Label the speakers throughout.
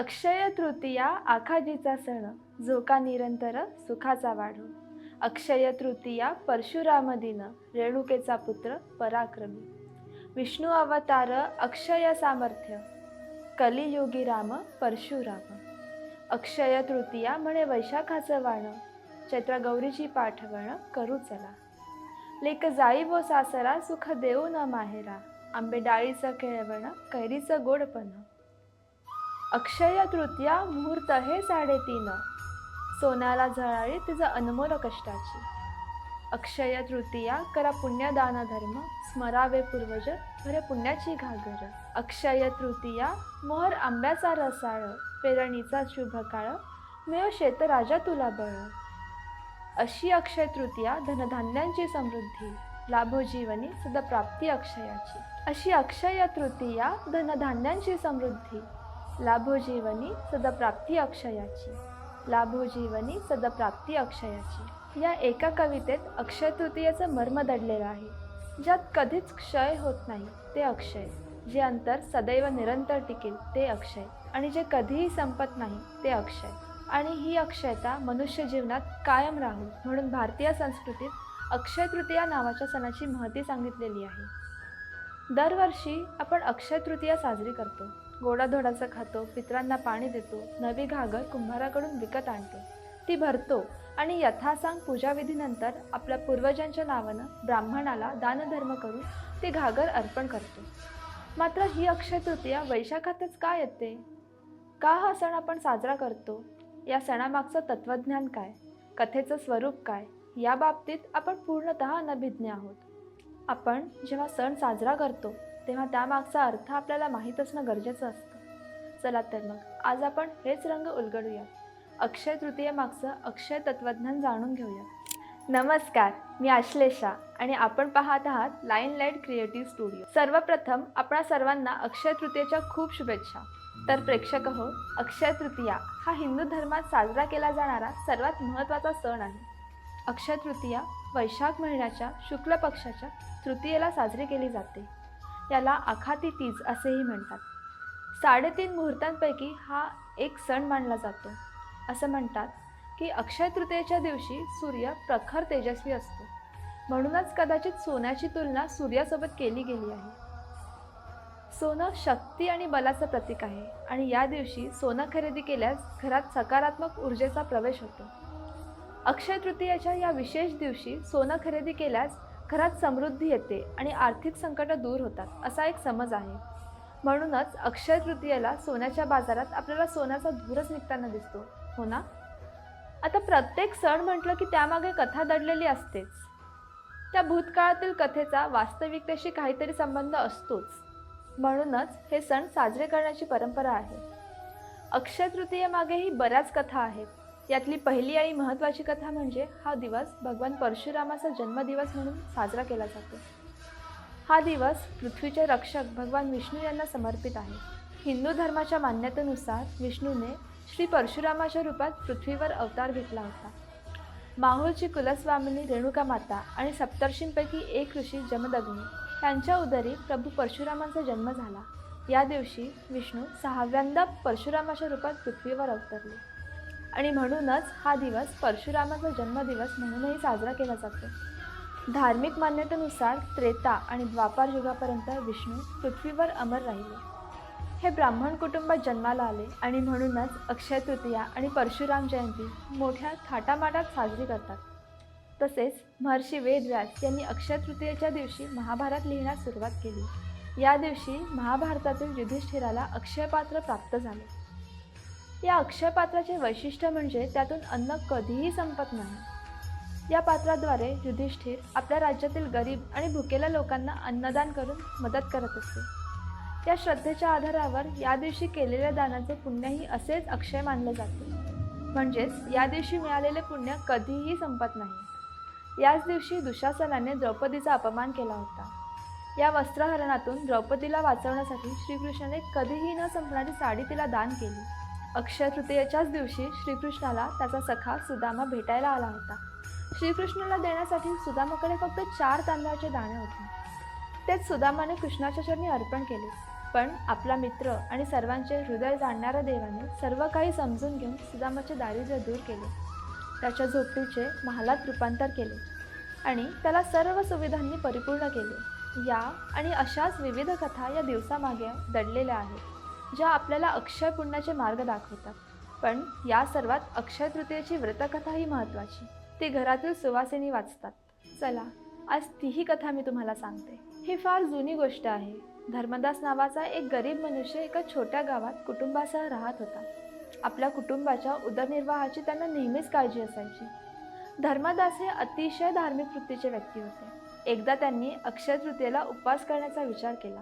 Speaker 1: अक्षय तृतीया आखाजीचा सण झोका निरंतर सुखाचा वाढो. अक्षय तृतीया परशुराम दिन रेणुकेचा पुत्र पराक्रमी. विष्णू अवतार अक्षय सामर्थ्य. कलियुगी राम परशुराम. अक्षय तृतीया म्हणे वैशाखाचं वाण चैत्र गौरीची पाठवण करू चला. लेक जाई वो सासरा सुख देऊ न माहेरा. आंबे डाळीचं केळवण कैरीचं गोडपण. अक्षय तृतीया मुहूर्त हे साडेतीन. सोन्याला झळाळी तिचं अनमोल कष्टाची. अक्षय तृतीया करा पुण्यदान धर्म स्मरावे पूर्वज भरे पुण्याची घागर. अक्षय तृतीया मोहर आंब्याचा रसाळ पेरणीचा शुभ काळ मिळ शेत राजा तुला बळ. अशी अक्षय तृतीया धनधान्यांची समृद्धी लाभो जीवनी सदा प्राप्ती अक्षयाची. अशी अक्षय तृतीया धनधान्यांची समृद्धी लाभो जीवनी अक्षयाची. लाभो जीवनी अक्षयाची. या एका कवितेत अक्षय तृतीयेचं मर्म दडलेलं आहे. ज्यात कधीच क्षय होत नाही ते अक्षय. जे अंतर सदैव निरंतर टिकेल ते अक्षय. आणि जे कधीही संपत नाही ते अक्षय. आणि ही अक्षयता मनुष्य जीवनात कायम राहू म्हणून भारतीय संस्कृतीत अक्षय तृतीया नावाच्या सणाची महती सांगितलेली आहे. दरवर्षी आपण अक्षय तृतीया साजरी करतो. गोडाधोडाचं खातो पित्रांना पाणी देतो नवी घागर कुंभाराकडून विकत आणतो. ती भरतो आणि यथासांग पूजाविधीनंतर आपल्या पूर्वजांच्या नावानं ब्राह्मणाला दानधर्म करून ती घागर अर्पण करतो. मात्र ही अक्षय तृतीया वैशाखातच का येते? का हा सण आपण साजरा करतो? या सणामागचं तत्त्वज्ञान काय? कथेचं स्वरूप काय? या बाबतीत आपण पूर्णत अनभिज्ञ आहोत. आपण जेव्हा सण साजरा करतो तेव्हा त्यामागचा अर्थ आपल्याला माहीत असणं गरजेचं असतं. चला तर मग आज आपण हेच रंग उलगडूया. अक्षय तृतीयेमागचं अक्षय तत्त्वज्ञान जाणून घेऊया. नमस्कार मी आश्लेषा आणि आपण पाहत आहात लाईन लाइट क्रिएटिव्ह स्टुडिओ. सर्वप्रथम आपणा सर्वांना अक्षय तृतीयेच्या खूप शुभेच्छा. तर प्रेक्षक हो अक्षय तृतीया हा हिंदू धर्मात साजरा केला जाणारा सर्वात महत्त्वाचा सण आहे. अक्षय तृतीया वैशाख महिन्याच्या शुक्ल पक्षाच्या तृतीयेला साजरी केली जाते. याला आखाती तीज असेही म्हणतात. साडेतीन मुहूर्तांपैकी हा एक सण मानला जातो. असं म्हणतात की अक्षय तृतीयेच्या दिवशी सूर्य प्रखर तेजस्वी असतो. म्हणूनच कदाचित सोन्याची तुलना सूर्यासोबत केली गेली आहे. सोनं शक्ती आणि बलाचं प्रतीक आहे आणि या दिवशी सोनं खरेदी केल्यास घरात सकारात्मक ऊर्जेचा प्रवेश होतो. अक्षय तृतीयेच्या या विशेष दिवशी सोनं खरेदी केल्यास घरात समृद्धी येते आणि आर्थिक संकटं दूर होतात असा एक समज आहे. म्हणूनच अक्षय तृतीयेला सोन्याच्या बाजारात आपल्याला सोन्याचा धूरच निघताना दिसतो हो ना? आता प्रत्येक सण म्हटलं की त्यामागे कथा दडलेली असतेच. त्या भूतकाळातील कथेचा वास्तविकतेशी काहीतरी संबंध असतोच. म्हणूनच हे सण साजरे करण्याची परंपरा आहे. अक्षय तृतीयेमागेही बऱ्याच कथा आहेत. यातली पहिली आणि महत्त्वाची कथा म्हणजे हा दिवस भगवान परशुरामाचा जन्मदिवस म्हणून साजरा केला जातो. हा दिवस पृथ्वीचे रक्षक भगवान विष्णू यांना समर्पित आहे. हिंदू धर्माच्या मान्यतेनुसार विष्णूने श्री परशुरामाच्या रूपात पृथ्वीवर अवतार घेतला होता. माहूरची कुलस्वामिनी रेणुका माता आणि सप्तर्षींपैकी एक ऋषी जमदग्नी त्यांच्या उदरी प्रभू परशुरामांचा जन्म झाला. या दिवशी विष्णू सहाव्यांदा परशुरामाच्या रूपात पृथ्वीवर अवतरले. आणि म्हणूनच हा दिवस परशुरामाचा जन्मदिवस म्हणूनही साजरा केला जातो. धार्मिक मान्यतेनुसार त्रेता आणि द्वापार युगापर्यंत विष्णू पृथ्वीवर अमर राहिले. हे ब्राह्मण कुटुंबात जन्माला आले आणि म्हणूनच अक्षय तृतीया आणि परशुराम जयंती मोठ्या थाटामाटात साजरी करतात. तसेच महर्षी वेदव्यास यांनी अक्षय तृतीयेच्या दिवशी महाभारत लिहिण्यास सुरुवात केली. या दिवशी महाभारतातील युधिष्ठिराला अक्षयपात्र प्राप्त झाले. या अक्षयपात्राचे वैशिष्ट्य म्हणजे त्यातून अन्न कधीही संपत नाही. या पात्राद्वारे युधिष्ठिर आपल्या राज्यातील गरीब आणि भुकेल्या लोकांना अन्नदान करून मदत करत असते. त्या श्रद्धेच्या आधारावर या दिवशी केलेल्या दानाचे पुण्यही असेच अक्षय मानले जाते. म्हणजेच या दिवशी मिळालेले पुण्य कधीही संपत नाही. याच दिवशी दुशासनाने द्रौपदीचा अपमान केला होता. या वस्त्रहरणातून द्रौपदीला वाचवण्यासाठी श्रीकृष्णाने कधीही न संपणारी साडी तिला दान केली. अक्षय तृतीयेच्याच दिवशी श्रीकृष्णाला त्याचा सखा सुदामा भेटायला आला होता. श्रीकृष्णाला देण्यासाठी सुदामाकडे फक्त चार तांदळाचे दाणे होते. तेच सुदामाने कृष्णाच्या चरणी अर्पण केले. पण आपला मित्र आणि सर्वांचे हृदय जाणणाऱ्या देवाने सर्व काही समजून घेऊन सुदामाचे दारिद्र्य दूर केले. त्याच्या झोपडीचे महालात रूपांतर केले आणि त्याला सर्व सुविधांनी परिपूर्ण केले. या आणि अशाच विविध कथा या दिवसामागे दडलेल्या आहेत. ज्या आपल्याला अक्षय पुण्याचे मार्ग दाखवतात. पण या सर्वात अक्षय तृतीयेची व्रतकथा ही महत्त्वाची. ती घरातील सुवासिनी वाचतात. चला आज तीही कथा मी तुम्हाला सांगते. ही फार जुनी गोष्ट आहे. धर्मदास नावाचा एक गरीब मनुष्य एका छोट्या गावात कुटुंबासह राहत होता. आपल्या कुटुंबाच्या उदरनिर्वाहाची त्यांना नेहमीच काळजी असायची. धर्मदास हे अतिशय धार्मिक वृत्तीचे व्यक्ती होते. एकदा त्यांनी अक्षय तृतीयेला उपवास करण्याचा विचार केला.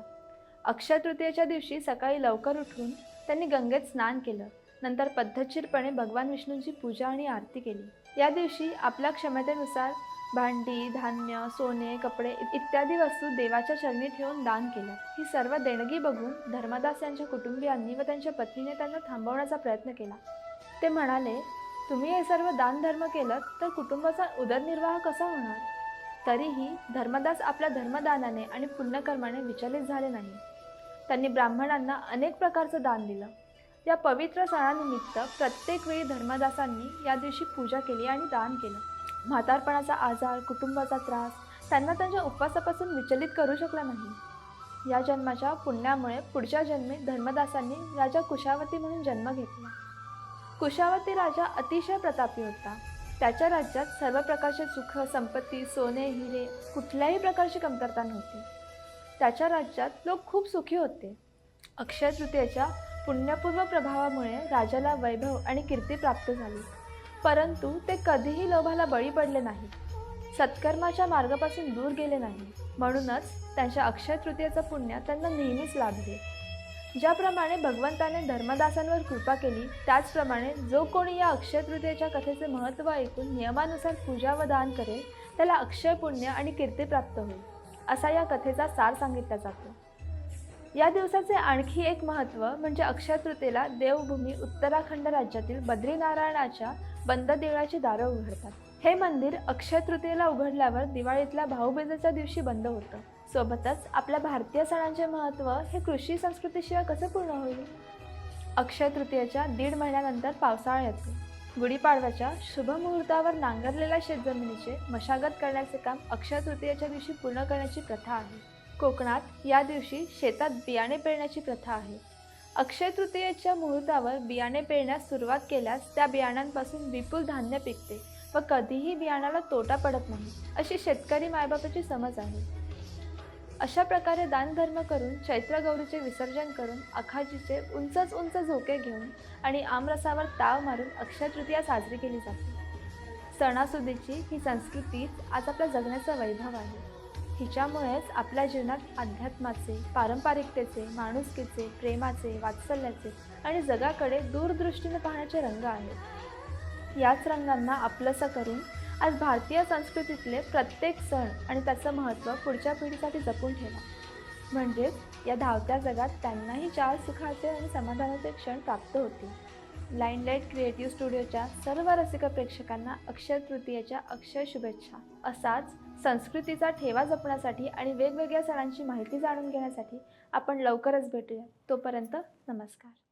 Speaker 1: अक्षय तृतीयेच्या दिवशी सकाळी लवकर उठून त्यांनी गंगेत स्नान केलं. नंतर पद्धतशीरपणे भगवान विष्णूंची पूजा आणि आरती केली. या दिवशी आपल्या क्षमतेनुसार भांडी धान्य सोने कपडे इत्यादी वस्तू देवाच्या चरणी ठेवून दान केलं. ही सर्व देणगी बघून धर्मदास यांच्या कुटुंबियांनी व त्यांच्या पत्नीने त्यांना थांबवण्याचा प्रयत्न केला. ते म्हणाले तुम्ही हे सर्व दानधर्म केलं तर कुटुंबाचा उदरनिर्वाह कसा होणार? तरीही धर्मदास आपल्या धर्मदानाने आणि पुण्यकर्माने विचलित झाले नाही. त्यांनी ब्राह्मणांना अनेक प्रकारचं दान दिलं. या पवित्र सणानिमित्त प्रत्येक वेळी धर्मदासांनी या दिवशी पूजा केली आणि दान केलं. म्हातारपणाचा आजार कुटुंबाचा त्रास त्यांना त्यांच्या उपवासापासून विचलित करू शकला नाही. या जन्माच्या पुण्यामुळे पुढच्या जन्मी धर्मदासांनी राजा कुशावती म्हणून जन्म घेतला. कुशावती राजा अतिशय प्रतापी होता. त्याच्या राज्यात सर्व प्रकारचे सुख संपत्ती सोने हिरे कुठल्याही प्रकारची कमतरता नव्हती. त्याच्या राज्यात लोक खूप सुखी होते. अक्षय तृतीयेच्या पुण्यपूर्व प्रभावामुळे राजाला वैभव आणि कीर्ती प्राप्त झाली. परंतु ते कधीही लोभाला बळी पडले नाही. सत्कर्माच्या मार्गापासून दूर गेले नाही. म्हणूनच त्यांच्या अक्षय तृतीयेचं पुण्य त्यांना नेहमीच लाभले. ज्याप्रमाणे भगवंताने धर्मदासांवर कृपा केली त्याचप्रमाणे जो कोणी या अक्षय तृतीयेच्या कथेचे महत्त्व ऐकून नियमानुसार पूजा व दान करेल त्याला अक्षय पुण्य आणि कीर्ती प्राप्त होईल. असा या कथेचा सार सांगितला जातो. या दिवसाचे आणखी एक महत्त्व म्हणजे अक्षय तृतीयेला देवभूमी उत्तराखंड राज्यातील बद्रीनारायणाच्या बंद देवळाची दारं उघडतात. हे मंदिर अक्षय तृतीयेला उघडल्यावर दिवाळीतल्या भाऊबीजेच्या दिवशी बंद होतं. सोबतच आपल्या भारतीय सणांचे महत्त्व हे कृषी संस्कृतीशिवाय कसं पूर्ण होईल? अक्षय तृतीयेच्या दीड महिन्यानंतर पावसाळा येतो. गुढीपाडव्याच्या शुभ मुहूर्तावर नांगरलेल्या शेतजमिनीचे मशागत करण्याचे काम अक्षय तृतीयेच्या दिवशी पूर्ण करण्याची प्रथा आहे. कोकणात या दिवशी शेतात बियाणे पेरण्याची प्रथा आहे. अक्षय तृतीयेच्या मुहूर्तावर बियाणे पेरण्यास सुरुवात केल्यास त्या बियाण्यांपासून विपुल धान्य पिकते व कधीही बियाणाला तोटा पडत नाही अशी शेतकरी मायबापाची समज आहे. अशा प्रकारे दानधर्म करून चैत्र गौरीचे विसर्जन करून अखाजीचे उंचच उंच झोके घेऊन आणि आमरसावर ताव मारून अक्षय तृतीया साजरी केली जाते. सणासुदीची ही संस्कृतीच आज आपल्या जगण्याचा वैभव आहे. हिच्यामुळेच आपल्या जीवनात अध्यात्माचे पारंपरिकतेचे माणुसकीचे प्रेमाचे वात्सल्याचे आणि जगाकडे दूरदृष्टीने पाहण्याचे रंग आहेत. याच रंगांना आपलंसं करून आज भारतीय संस्कृतीतले प्रत्येक सण आणि त्याचं महत्त्व पुढच्या पिढीसाठी जपून ठेवा. म्हणजेच या धावत्या जगात त्यांनाही चार सुखाचे आणि समाधानाचे क्षण प्राप्त होतील. लाईनलाईट क्रिएटिव्ह स्टुडिओच्या सर्व रसिक प्रेक्षकांना अक्षय तृतीयेच्या अक्षय शुभेच्छा. असाच संस्कृतीचा ठेवा जपण्यासाठी आणि वेगवेगळ्या सणांची माहिती जाणून घेण्यासाठी आपण लवकरच भेटूया. तोपर्यंत नमस्कार.